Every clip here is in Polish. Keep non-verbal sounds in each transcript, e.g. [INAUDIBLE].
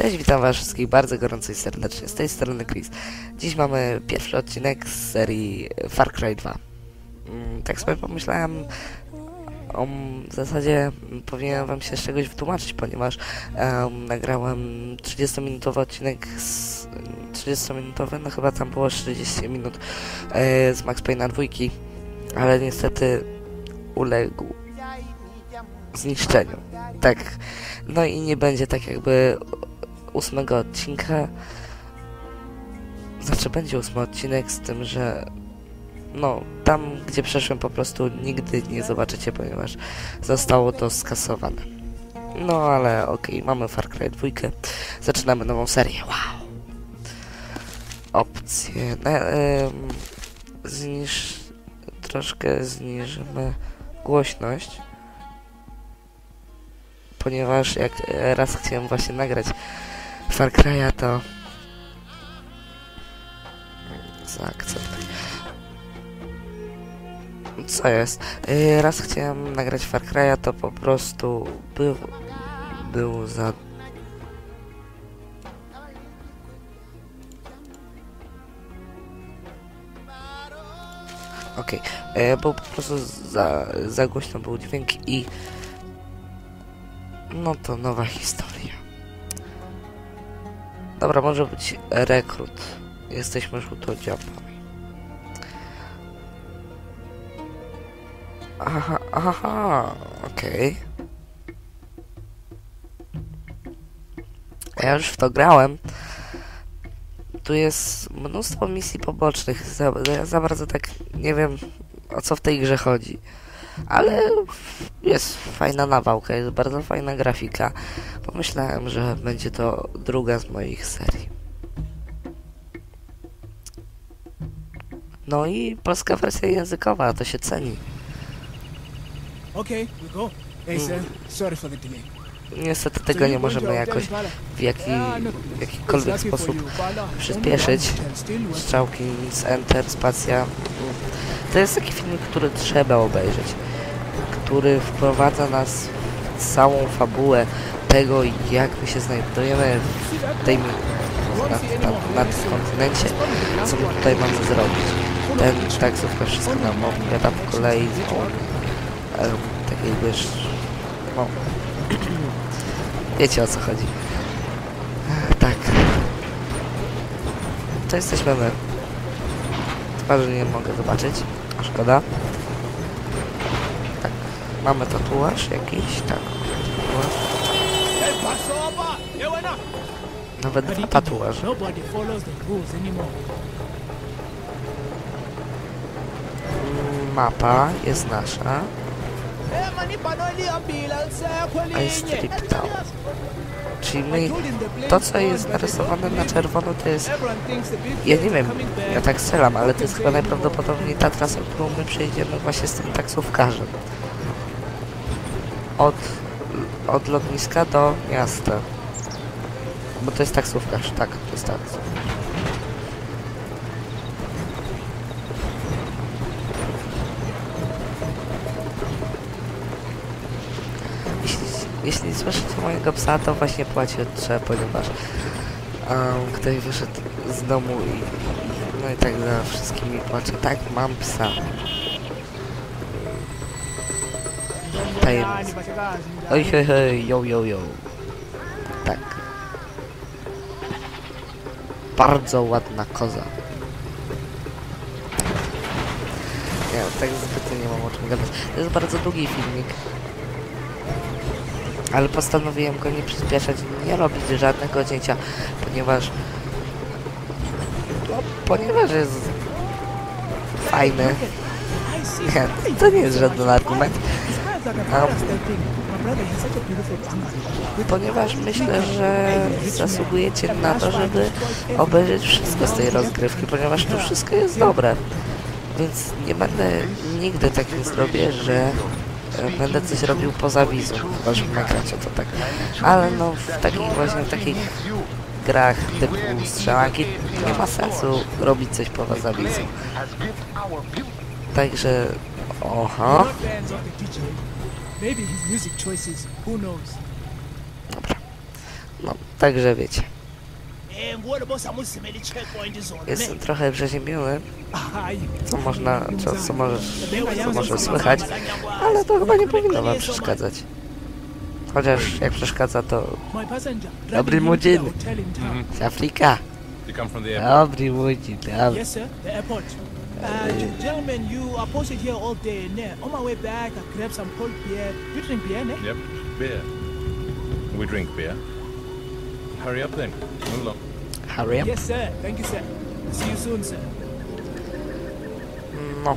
Cześć, witam was wszystkich bardzo gorąco i serdecznie, z tej strony Chris. Dziś mamy pierwszy odcinek z serii Far Cry 2. Mm, Tak sobie pomyślałem, um, w zasadzie powinienem wam się z czegoś wytłumaczyć, ponieważ um, nagrałem 30-minutowy odcinek z 30-minutowy, no chyba tam było 40 minut e, z Max Payne'a dwójki, ale niestety uległ zniszczeniu. Tak, no i nie będzie tak jakby ósmego odcinka. Znaczy będzie ósmy odcinek z tym, że no tam gdzie przeszłem po prostu nigdy nie zobaczycie, ponieważ zostało to skasowane. No ale okej, mamy Far Cry 2. Zaczynamy nową serię. Wow! Opcje. Na, zniż, troszkę zniżymy głośność ponieważ jak raz chciałem właśnie nagrać Far Cry'a, to zaakceptuj. Co jest? E, Raz chciałem nagrać Far Cry'a, to po prostu był, był za... Okej, okay. był po prostu za, za głośno był dźwięk i no to nowa historia. Dobra, może być rekrut. Jesteśmy żółtodziobami. Aha, aha, okej. Ja już w to grałem. Tu jest mnóstwo misji pobocznych. Za, ja za bardzo tak nie wiem o co w tej grze chodzi. Ale jest fajna nawałka, jest bardzo fajna grafika. Pomyślałem, że będzie to druga z moich serii. No i polska wersja językowa, to się ceni. Okay, we go. Hey, sir. Sorry for the delay. Niestety tego nie możemy jakoś w, jaki, w jakikolwiek sposób przyspieszyć. Strzałki, nic, enter, spacja. To jest taki filmik, który trzeba obejrzeć. Który wprowadza nas całą fabułę tego, jak my się znajdujemy w tej, na, na, na tym kontynencie, co my tutaj mamy zrobić. Ten taksówka wszystko nam opowiada po kolei, o, um, tak no, wiecie o co chodzi. Tak. To jesteśmy my. Twarzy nie mogę zobaczyć. Szkoda. Mamy tatuaż jakiś? Tak. Tatuaż. Nawet dwa tatuaże. Mapa jest nasza. I strip town. Czyli my, to co jest narysowane na czerwono to jest, ja nie wiem, ja tak strzelam, ale to jest chyba najprawdopodobniej ta trasa, którą my przejdziemy właśnie z tym taksówkarzem. Od, od lotniska do miasta. Bo to jest tak, to jest taksówkarz. Jeśli, jeśli słyszycie mojego psa, to właśnie płaci od trzech, ponieważ um, ktoś wyszedł z domu i, i no i tak za wszystkimi płacze. Tak, mam psa. Tajemnica. Oj, hej, hej, yo, yo, yo. Tak. Bardzo ładna koza. Nie, tak zbytnio nie mam o czym gadać. To jest bardzo długi filmik. Ale postanowiłem go nie przyspieszać, nie robić żadnego cięcia, ponieważ... No, ponieważ jest... fajny. To nie jest żaden argument. Ponieważ myślę, że zasługujecie na to, żeby obejrzeć wszystko z tej rozgrywki, ponieważ to wszystko jest dobre. Więc nie będę nigdy tak nie zrobię, że e, będę coś robił poza wizą, chyba że w to tak. Ale no w takich właśnie, takich grach typu strzelanki nie ma sensu robić coś poza wizą. Także, oho, Maybe his music choices. Who knows? dobra. No, także wiecie. Jestem trochę przeziębiony, hayi co można, co, co możesz, co Bengayazi może ukuthi słychać, ale to chyba nie powinno wam przeszkadzać. Chociaż jak przeszkadza, to Dobry in town. z Afryka. Dobry łudzi, dobry. Yes, sir. The airport. Uh, gentlemen, you are posted here all day. Ne? On my way back, I grabbed some cold beer. You drink beer, ne? Yep. Beer. We drink beer. Hurry up then. Move along. Hurry up. Yes, sir. Thank you, sir. See you soon, sir. No,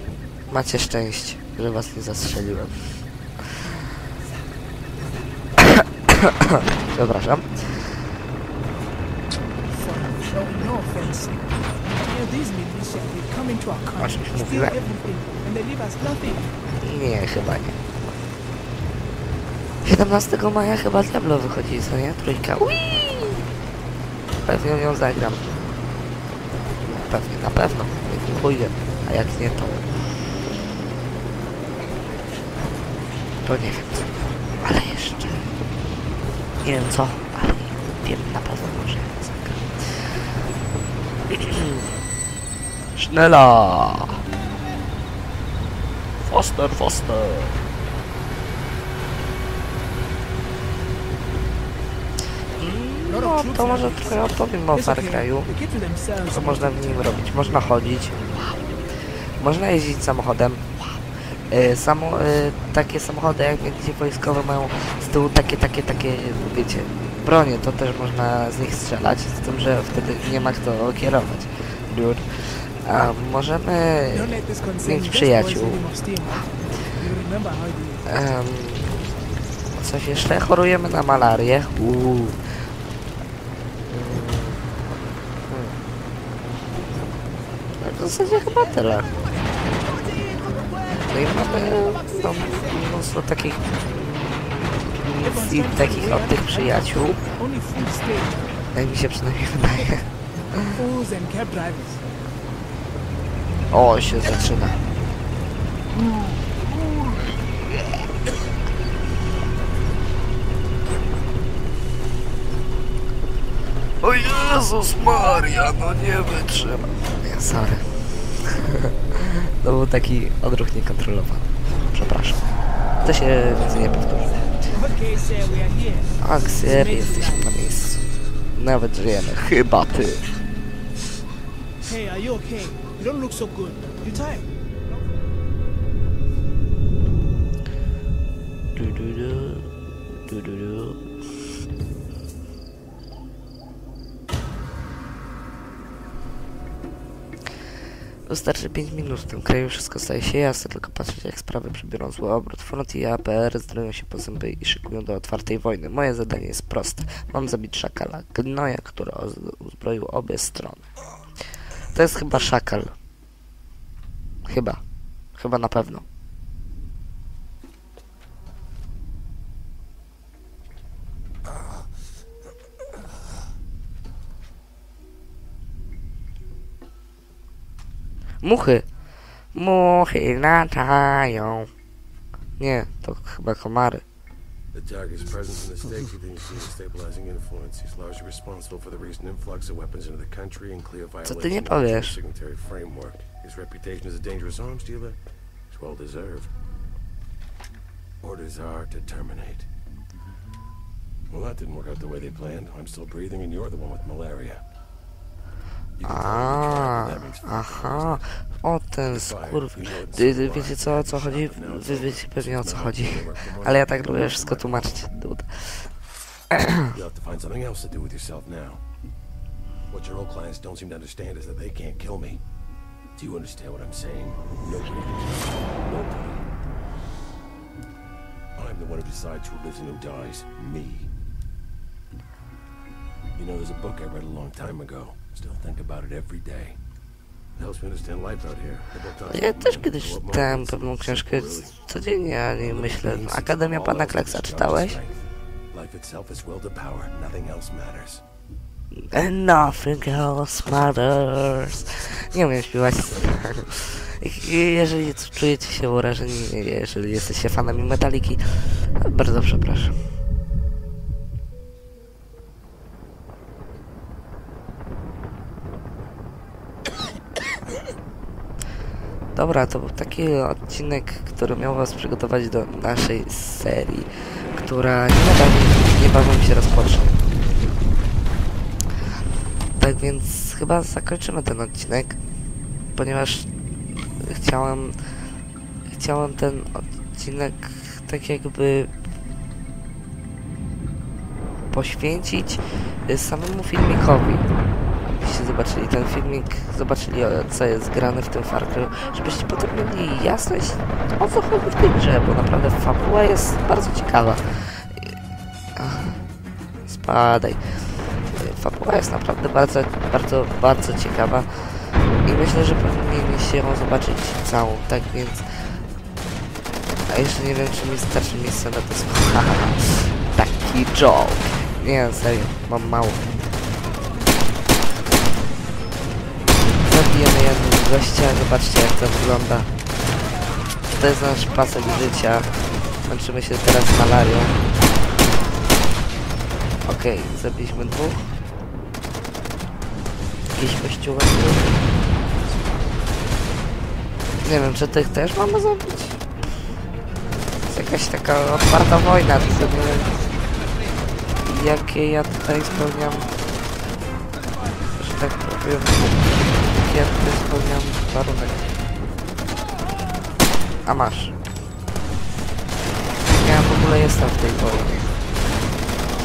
macie szczęście, że was nie zastrzeliłem. [COUGHS] Przepraszam. No, no mówiłem. Nie, chyba nie. 17 maja chyba Diablo wychodzi, co nie? Trójka. Ui! Pewnie ją zagram. Pewnie, na pewno. Jak nie pójdę. A jak nie, to... To nie wiem co. Ale jeszcze... Nie wiem co, ale wiem na pewno, że zagram. [CLEARS THROAT] Schnella! Foster, Foster! No, to może trochę opowiem o Far. Cry'u. Co można w nim robić? Można chodzić. Można jeździć samochodem. E, Samo, e, takie samochody jak widzicie wojskowe mają z tyłu takie, takie, takie, wiecie, bronie, to też można z nich strzelać, z tym, że wtedy nie ma kto kierować. Dude. A możemy mieć przyjaciół. Em, coś jeszcze? Chorujemy na malarię. Uuu. Mm. Hmm. W zasadzie chyba tyle. No i mamy no, mnóstwo takich takich od tych przyjaciół. Jak mi się przynajmniej wydaje. O, się zaczyna. O Jezus Maria, no nie wytrzymam. Nie, sorry. [LAUGHS] To był taki odruch niekontrolowany. Przepraszam. To się więcej nie powtórzy. Aksjer, jesteśmy na miejscu. Nawet żyjemy. Chyba ty. Hey, are you okay? You don't look so good. You tired? Wystarczy 5 minut w tym kraju, wszystko staje się jasne, tylko patrzeć jak sprawy przybiorą zły obrót. Front i APR zdroją się po zęby i szykują do otwartej wojny. Moje zadanie jest proste. Mam zabić szakala, gnoja, który uzbroił obie strony. To jest chyba szakal. Chyba. Chyba na pewno. Muchy. Muchy latają. Nie, to chyba komary. The target's presence in the state continues to be a stabilizing influence. He's largely responsible for the recent influx of weapons into the country and clear Co ty nie violation of the signatory framework. His reputation as a dangerous arms dealer is well deserved. Orders are to terminate. Well, that didn't work out the way they planned. I'm still breathing, and you're the one with malaria. A, aha, o ten skurw... Wiecie co, o co chodzi? Wy wiecie pewnie o co chodzi. Ale ja tak lubię wszystko tłumaczyć, dude. You'll have to find something else to do with yourself now. What your old clients don't seem to understand is that they can't kill me. Do you understand what I'm saying? Nobody can kill me. Nobody. I'm the one who decides who lives and who dies. Me. You know, there's a book I read a long time ago. Still think about it every day. Ja też kiedyś czytałem pewną książkę codziennie, a nie myślę... Akademia Pana Kleksa czytałeś? And nothing else matters. Nie umiem śpiewać. Jeżeli czujecie się urażeni, jeżeli jesteście fanami Metaliki, bardzo przepraszam. Dobra, to był taki odcinek, który miał was przygotować do naszej serii, która niebawem, niebawem się rozpocznie. Tak więc chyba zakończymy ten odcinek, ponieważ chciałem, chciałem ten odcinek tak jakby poświęcić samemu filmikowi. Abyście zobaczyli ten filmik, zobaczyli co jest grane w tym Far Cry, żebyście potem mieli jasność o co chodzi w tej grze, bo naprawdę fabuła jest bardzo ciekawa. Spadaj. Fabuła jest naprawdę bardzo, bardzo, bardzo ciekawa i myślę, że powinniście ją zobaczyć całą, tak więc a jeszcze nie wiem, czy mi starczy miejsca na to słuchać. Taki joke. Nie, serio, mam mało. Gościa, zobaczcie jak to wygląda. To jest nasz pasek życia. Męczymy się teraz malarią. Okej, zabiliśmy dwóch. Jakiś kościółek. Nie wiem, czy tych też mamy zabić? jest jakaś taka otwarta wojna, nie wiem jakie ja tutaj spełniam że tak powiem tutaj spełniam warunek a masz ja w ogóle jestem w tej wojnie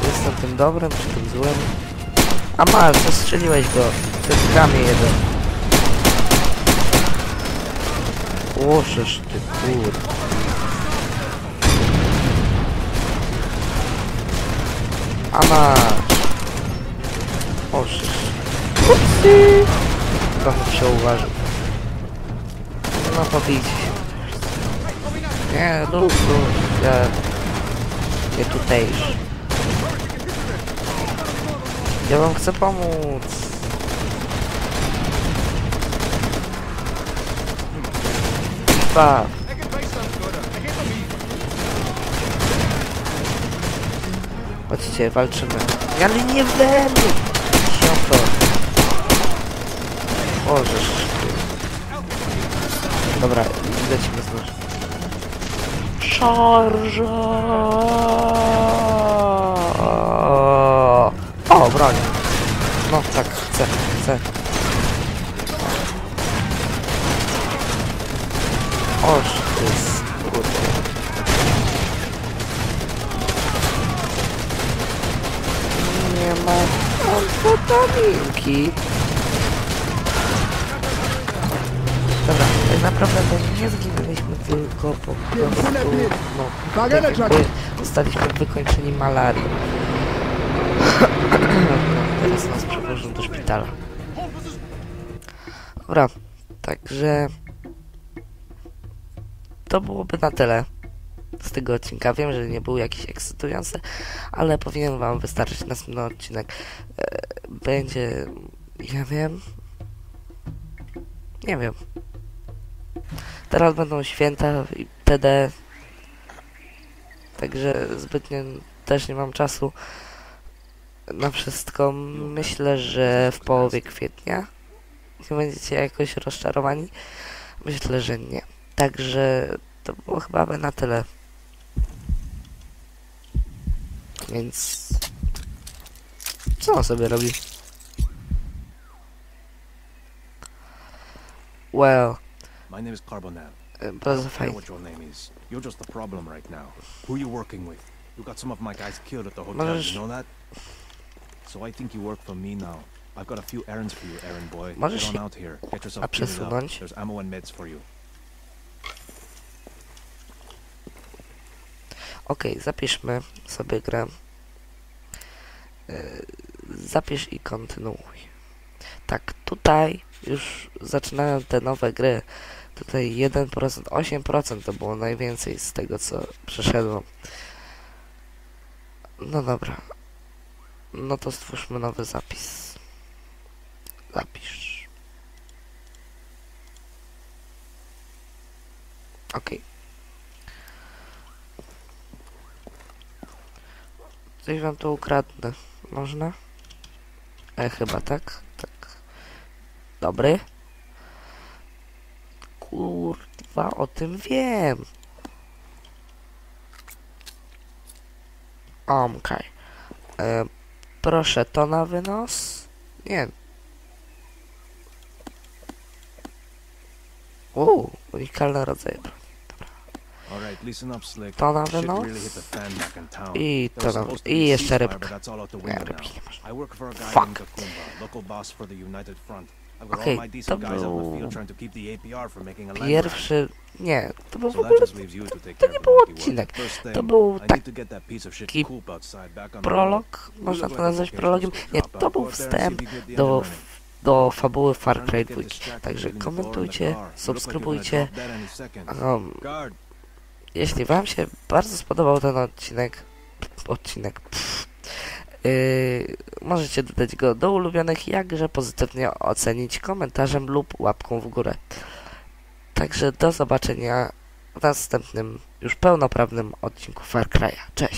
jestem tym dobrym, czy tym złym a masz, zastrzeliłeś go ten kamień jeden Łożesz ty kur... A masz. Ożysz. Upsi. Się uważał. No się. Nie, luz, luz. Ja... Nie tutejsz. Ja wam chcę pomóc. Dwa. Chodźcie, walczymy. Ale nie we mnie! Sioto. Możesz. Dobra, lecimy znów. Szarża! O, broń. No tak, chcę, chcę. Oż, ty skurde. nie ma amfetaminki. Tak naprawdę nie zginęliśmy tylko po prostu, no, tak jakby zostaliśmy wykończeni malarii. [CLEARS THROAT] Teraz nas przewożą do szpitala. Dobra, także to byłoby na tyle z tego odcinka. Wiem, że nie był jakiś ekscytujący, ale powinien wam wystarczyć następny odcinek. E, Będzie... ja wiem... Nie wiem. Teraz będą święta i TD. Także zbytnio też nie mam czasu na wszystko. Myślę, że w połowie kwietnia nie będziecie jakoś rozczarowani. Myślę, że nie. Także to było chyba na tyle. Więc... Co on sobie robi? Well, My name is Carbonell. e, bardzo fajnie. what your name is. You're just the problem right now. Who you working with? You got some of my guys killed at the hotel, Możesz- you know that? So I think you work for me now. I've got a few errands for you, errand boy. Możesz Get on out here. Get yourself przesunąć? There's ammo and meds for you. Okej, zapiszmy sobie grę. E, Zapisz i kontynuuj. Tak, tutaj już zaczynają te nowe gry. Tutaj 1%, 8% to było najwięcej z tego, co przeszedłem. No dobra. No to stwórzmy nowy zapis. Zapisz. Okej. Coś wam tu ukradnę. Można? E, chyba tak. Tak. Dobry. Kurwa o tym wiem. Okej. E, Proszę to na wynos. Nie. Uuu, broni. Up, Slick. To na wynos. I to na I jeszcze rybka. Nie, rybki nie można. Fuck. Okej, decent to był Pierwszy... Nie, to był w ogóle to nie był odcinek. To był tak taki prolog, można to nazwać prologiem. Nie, to był wstęp do, do fabuły Far Cry get 2. distracted, Także komentujcie, subskrybujcie. Um, jeśli wam się bardzo spodobał ten odcinek, odcinek, pff, yy, możecie dodać go do ulubionych, jakże pozytywnie ocenić komentarzem lub łapką w górę. Także do zobaczenia w następnym, już pełnoprawnym odcinku Far Cry'a. Cześć!